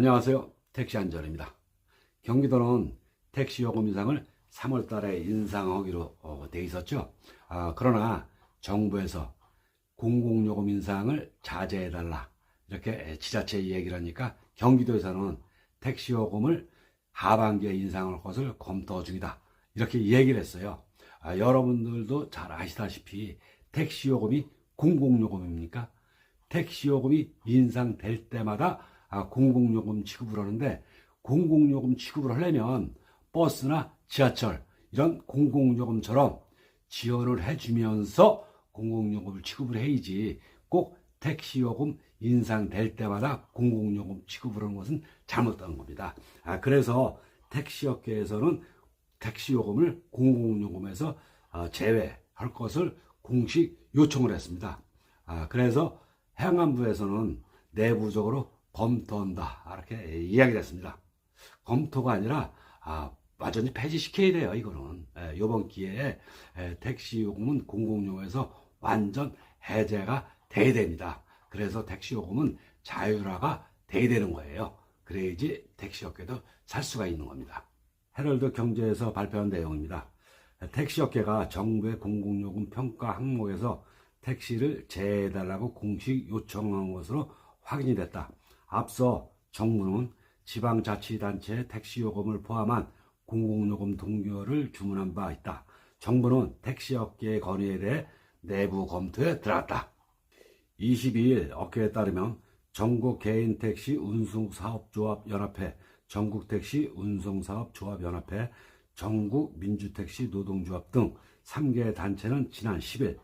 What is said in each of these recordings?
안녕하세요. 택시 안전입니다. 경기도는 택시 요금 인상을 3월 달에 인상하기로 어, 돼 있었죠. 아, 그러나 정부에서 공공요금 인상을 자제해달라. 이렇게 지자체 얘기를 하니까 경기도에서는 택시 요금을 하반기에 인상할 것을 검토 중이다. 이렇게 얘기를 했어요. 아, 여러분들도 잘 아시다시피 택시 요금이 공공요금입니까? 택시 요금이 인상될 때마다 아, 공공요금 지급을 하는데 공공요금 지급을 하려면 버스나 지하철 이런 공공요금처럼 지원을 해주면서 공공요금을 지급을 해야지 꼭 택시요금 인상될 때마다 공공요금 지급을 하는 것은 잘못된 겁니다. 아, 그래서 택시업계에서는 택시요금을 공공요금에서 어, 제외할 것을 공식 요청을 했습니다. 아, 그래서 행안부에서는 내부적으로 검토한다. 이렇게 이야기를 했습니다. 검토가 아니라, 아, 완전히 폐지시켜야 돼요, 이거는. 예, 이번 기회에 예, 택시 요금은 공공요금에서 완전 해제가 돼야 됩니다. 그래서 택시 요금은 자율화가 돼야 되는 거예요. 그래야지 택시 업계도 살 수가 있는 겁니다. 헤럴드 경제에서 발표한 내용입니다. 택시 업계가 정부의 공공요금 평가 항목에서 택시를 제해달라고 공식 요청한 것으로 확인이 됐다. 앞서 정부는 지방자치단체의 택시요금을 포함한 공공요금 동결을 주문한 바 있다. 정부는 택시업계의 건의에 대해 내부 검토에 들어갔다. 22일 업계에 따르면 전국 개인택시 운송사업조합연합회, 전국택시 운송사업조합연합회, 전국민주택시 노동조합 등 3개 단체는 지난 10일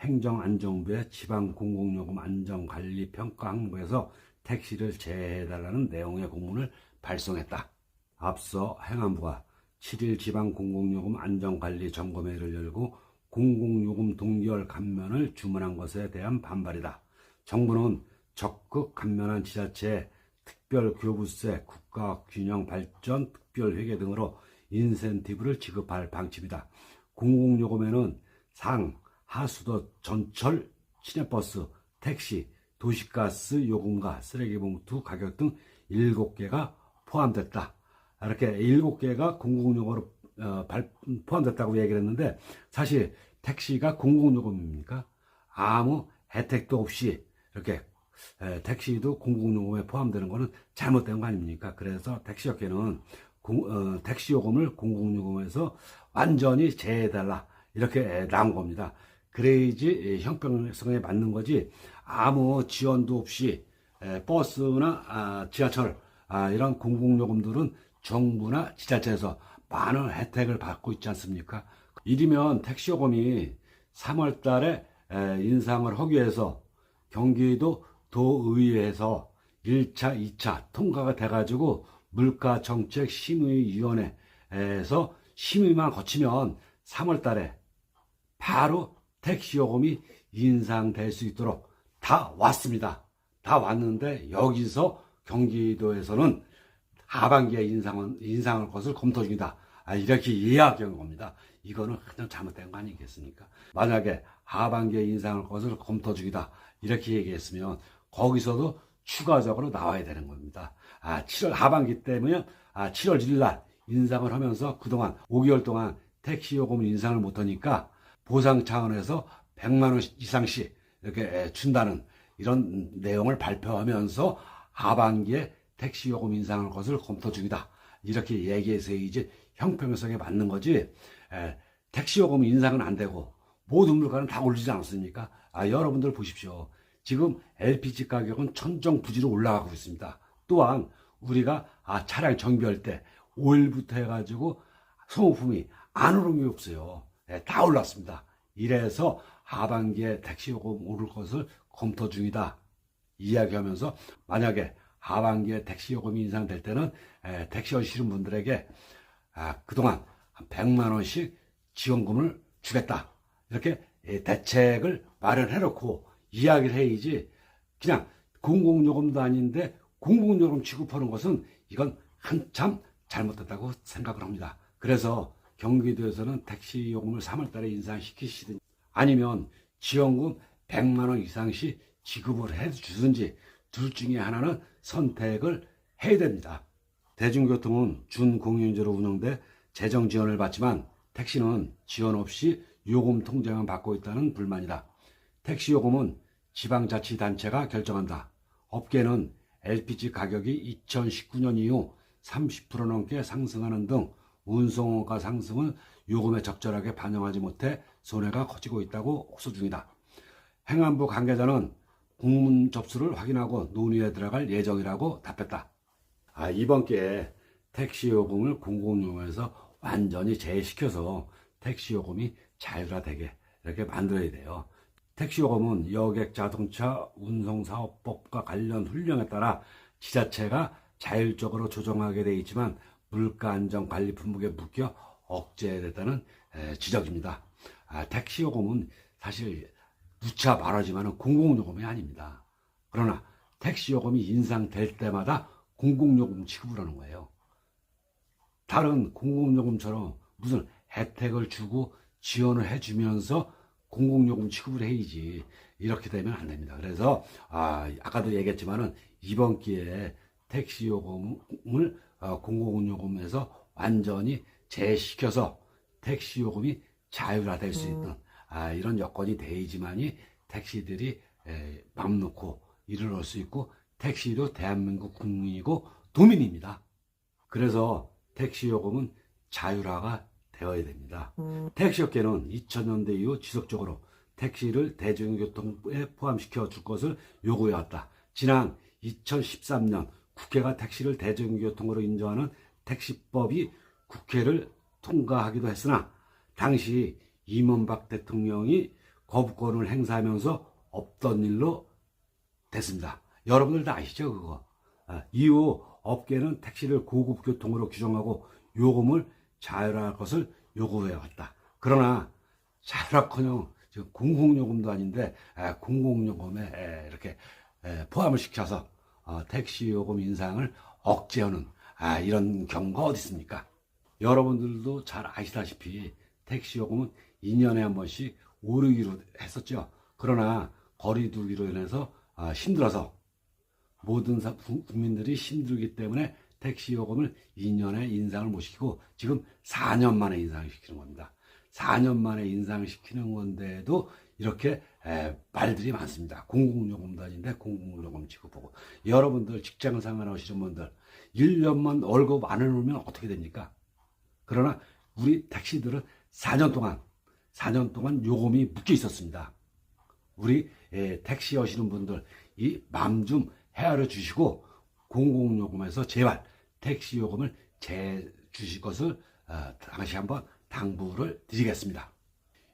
행정안정부의 지방공공요금 안전관리평가 항목에서 택시를 제해해달라는 내용의 공문을 발송했다. 앞서 행안부가 7일 지방공공요금 안전관리 점검회를 열고 공공요금 동결 감면을 주문한 것에 대한 반발이다. 정부는 적극 감면한 지자체에 특별교부세, 국가균형발전, 특별회계 등으로 인센티브를 지급할 방침이다. 공공요금에는 상, 하수도, 전철, 시내버스, 택시, 도시가스 요금과 쓰레기봉투 가격 등 7개가 포함됐다. 이렇게 7개가 공공요금으로 어, 발, 포함됐다고 얘기를 했는데 사실 택시가 공공요금입니까? 아무 혜택도 없이 이렇게 에, 택시도 공공요금에 포함되는 것은 잘못된 거 아닙니까? 그래서 택시업계는 공, 어, 택시요금을 공공요금에서 완전히 제해달라 이렇게 에, 나온 겁니다. 그래야지 형평성에 맞는 거지 아무 지원도 없이 에, 버스나 아, 지하철 아, 이런 공공요금들은 정부나 지자체에서 많은 혜택을 받고 있지 않습니까? 이리면 택시요금이 3월 달에 인상을 하기 위해서 경기도 도의회에서 1차, 2차 통과가 돼가지고 물가정책심의위원회에서 심의만 거치면 3월 달에 바로 택시요금이 인상될 수 있도록 다 왔습니다. 다 왔는데 여기서 경기도에서는 하반기에 인상은, 인상할 것을 검토 중이다. 아, 이렇게 이야기한 겁니다. 이거는 그냥 잘못된 거 아니겠습니까? 만약에 하반기에 인상할 것을 검토 중이다. 이렇게 얘기했으면 거기서도 추가적으로 나와야 되는 겁니다. 아, 7월 하반기 때문에 아, 7월 1일 날 인상을 하면서 그동안 5개월 동안 택시 요금 인상을 못 하니까 보상 차원에서 100만 원 이상씩 이렇게 준다는 이런 내용을 발표하면서 하반기에 택시 요금 인상할 것을 검토 중이다. 이렇게 얘기해서 이제 형평성에 맞는 거지. 에, 택시 요금 인상은 안 되고 모든 물가는 다 올리지 않았습니까? 아, 여러분들 보십시오. 지금 LPG 가격은 천정부지로 올라가고 있습니다. 또한 우리가 아, 차량 정비할 때 오일부터 해가지고 소모품이 안 오른 게 없어요. 예, 다 올랐습니다. 이래서 하반기에 택시 요금 오를 것을 검토 중이다. 이야기하면서 만약에 하반기에 택시 요금이 인상될 때는 에, 택시를 실은 분들에게 아, 그동안 한 100만 원씩 지원금을 주겠다. 이렇게 예, 대책을 마련해 놓고 이야기를 해야지 그냥 공공요금도 아닌데 공공요금 취급하는 것은 이건 한참 잘못됐다고 생각을 합니다. 그래서 경기도에서는 택시 요금을 3월 달에 인상시키시든 아니면 지원금 100만 원 이상씩 지급을 해 주든지 둘 중에 하나는 선택을 해야 됩니다. 대중교통은 준공영제로 운영돼 재정 지원을 받지만 택시는 지원 없이 요금 통제만 받고 있다는 불만이다. 택시 요금은 지방자치단체가 결정한다. 업계는 LPG 가격이 2019년 이후 30% 넘게 상승하는 등 운송가 상승을 요금에 적절하게 반영하지 못해 손해가 커지고 있다고 호소 중이다. 행안부 관계자는 국문 접수를 확인하고 논의에 들어갈 예정이라고 답했다. 아, 이번 기회에 택시 요금을 공공요금에서 완전히 제외시켜서 택시 요금이 자율화되게 이렇게 만들어야 돼요. 택시 요금은 여객 자동차 운송사업법과 관련 훈령에 따라 지자체가 자율적으로 조정하게 돼 있지만 물가 안정 관리 품목에 묶여 억제됐다는 에, 지적입니다. 아, 택시 요금은 사실 누차 말하지만 공공요금이 아닙니다. 그러나 택시 요금이 인상될 때마다 공공요금 지급을 하는 거예요. 다른 공공요금처럼 무슨 혜택을 주고 지원을 해주면서 공공요금 지급을 해야지 이렇게 되면 안 됩니다. 그래서 아, 아까도 얘기했지만은 이번 기회에 택시 요금을 어, 공공요금에서 완전히 제시켜서 택시 요금이 자율화될 수 있는 아, 이런 여건이 돼야지만이 택시들이 에, 맘 놓고 일을 할 수 있고 택시도 대한민국 국민이고 도민입니다. 그래서 택시 요금은 자율화가 되어야 됩니다. 택시 업계는 2000년대 이후 지속적으로 택시를 대중교통에 포함시켜 줄 것을 요구해왔다. 지난 2013년 국회가 택시를 대중교통으로 인정하는 택시법이 국회를 통과하기도 했으나 당시 이명박 대통령이 거부권을 행사하면서 없던 일로 됐습니다. 여러분들 다 아시죠 그거. 아, 이후 업계는 택시를 고급 교통으로 규정하고 요금을 자율화할 것을 요구해 왔다. 그러나 자율화커녕 공공요금도 아닌데 에, 공공요금에 에, 이렇게 에, 포함을 시켜서 어, 택시 요금 인상을 억제하는 아, 이런 경우가 어디 있습니까? 여러분들도 잘 아시다시피 택시 요금은 2년에 한 번씩 오르기로 했었죠. 그러나 거리두기로 인해서 아, 힘들어서 모든 사- 국- 국민들이 힘들기 때문에 택시 요금을 2년에 인상을 못 시키고 지금 4년 만에 인상을 시키는 겁니다. 4년 만에 인상을 시키는 건데도 이렇게 에, 말들이 많습니다. 공공요금도 아닌데 공공요금 지급하고 여러분들 직장 생활하시는 분들 1년만 월급 안 해놓으면 어떻게 됩니까? 그러나 우리 택시들은 4년 동안 4년 동안 요금이 묶여 있었습니다. 우리 에, 택시 하시는 분들 이 맘 좀 헤아려 주시고 공공요금에서 제발 택시 요금을 재 주실 것을 어, 다시 한번 당부를 드리겠습니다.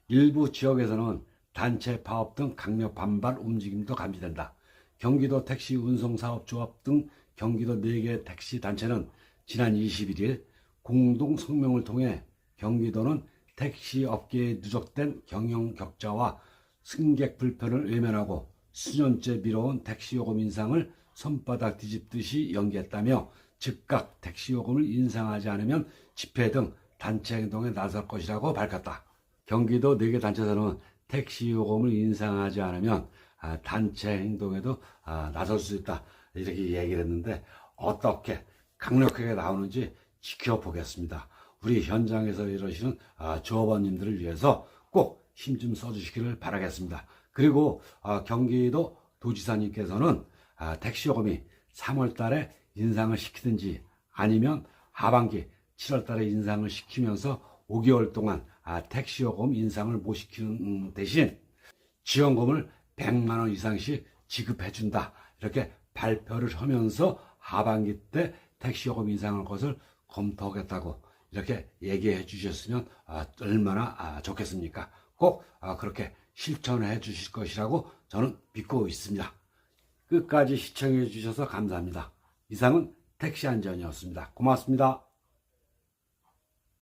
일부 지역에서는 단체 파업 등 강력 반발 움직임도 감지된다. 경기도 택시 운송사업조합 등 경기도 4개 택시 단체는 지난 21일 공동 성명을 통해 경기도는 택시 업계에 누적된 경영 격차와 승객 불편을 외면하고 수년째 미뤄온 택시요금 인상을 손바닥 뒤집듯이 연기했다며 즉각 택시요금을 인상하지 않으면 집회 등 단체 행동에 나설 것이라고 밝혔다. 경기도 4개 단체에서는 택시 요금을 인상하지 않으면 아, 단체 행동에도 아, 나설 수 있다. 이렇게 얘기를 했는데 어떻게 강력하게 나오는지 지켜보겠습니다. 우리 현장에서 이러시는 아, 조업원님들을 위해서 꼭 힘 좀 써주시기를 바라겠습니다. 그리고 아, 경기도 도지사님께서는 아, 택시 요금이 3월 달에 인상을 시키든지 아니면 하반기 7월 달에 인상을 시키면서 5개월 동안 아, 택시요금 인상을 못 시키는 음, 대신 지원금을 100만 원 이상씩 지급해 준다. 이렇게 발표를 하면서 하반기 때 택시요금 인상할 것을 검토하겠다고 이렇게 얘기해 주셨으면 아, 얼마나 아, 좋겠습니까? 꼭 아, 그렇게 실천해 주실 것이라고 저는 믿고 있습니다. 끝까지 시청해 주셔서 감사합니다. 이상은 택시 안전이었습니다. 고맙습니다.